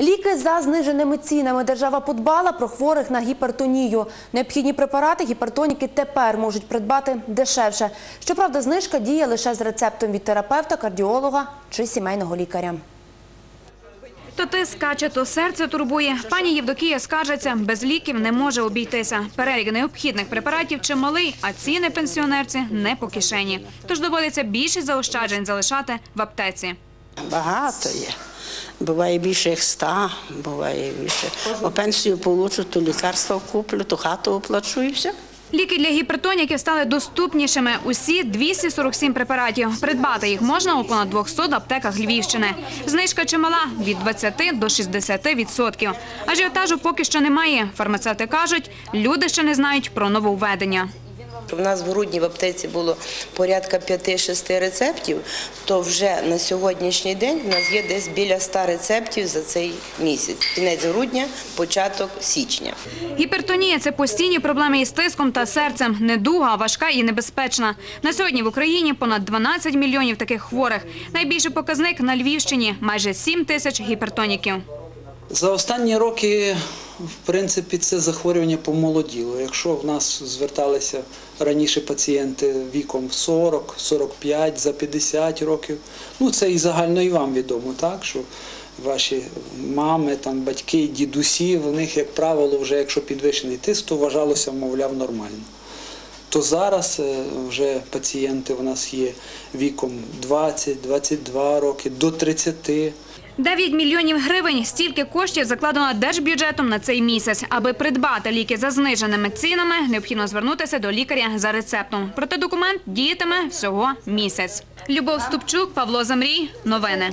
Ліки за зниженими цінами. Держава подбала про хворих на гіпертонію. Необхідні препарати гіпертоніки тепер можуть придбати дешевше. Щоправда, знижка діє лише з рецептом від терапевта, кардіолога чи сімейного лікаря. То ти скаче, то серце турбує. Пані Євдокія скаржиться, без ліків не може обійтися. Перелік необхідних препаратів чималий, а ціни пенсіонерці не по кишені. Тож доводиться більшість заощаджень залишати в аптеці. Багато є. Буває більше як ста, буває більше. О пенсію получу, то лікарства куплю, то хату оплачу і все. Ліки для гіпертоніків стали доступнішими. Усі 247 препаратів. Придбати їх можна у понад 200 аптеках Львівщини. Знижка чимала – від 20 до 60 відсотків. Ажіотажу поки що немає. Фармацевти кажуть, люди ще не знають про нововведення. У нас в грудні в аптеці було порядка 5-6 рецептів, то вже на сьогоднішній день в нас є десь біля 100 рецептів за цей місяць. Кінець грудня, початок січня. Гіпертонія – це постійні проблеми із тиском та серцем. Недуга, важка і небезпечна. На сьогодні в Україні понад 12 мільйонів таких хворих. Найбільший показник на Львівщині – майже 7 тисяч гіпертоніків. За останні роки, в принципі, це захворювання помолоділо. Якщо в нас зверталися раніше пацієнти віком 40, 45, за 50 років, ну це і загально і вам відомо, так, що ваші мами, там, батьки, дідусі, в них, як правило, вже якщо підвищений тиск, то вважалося, мовляв, нормально. То зараз е, вже пацієнти в нас є віком 20-22 роки, до 30 9 мільйонів гривень – стільки коштів закладено держбюджетом на цей місяць. Аби придбати ліки за зниженими цінами, необхідно звернутися до лікаря за рецептом. Проте документ діятиме всього місяць. Любов Ступчук, Павло Замрій. Новини.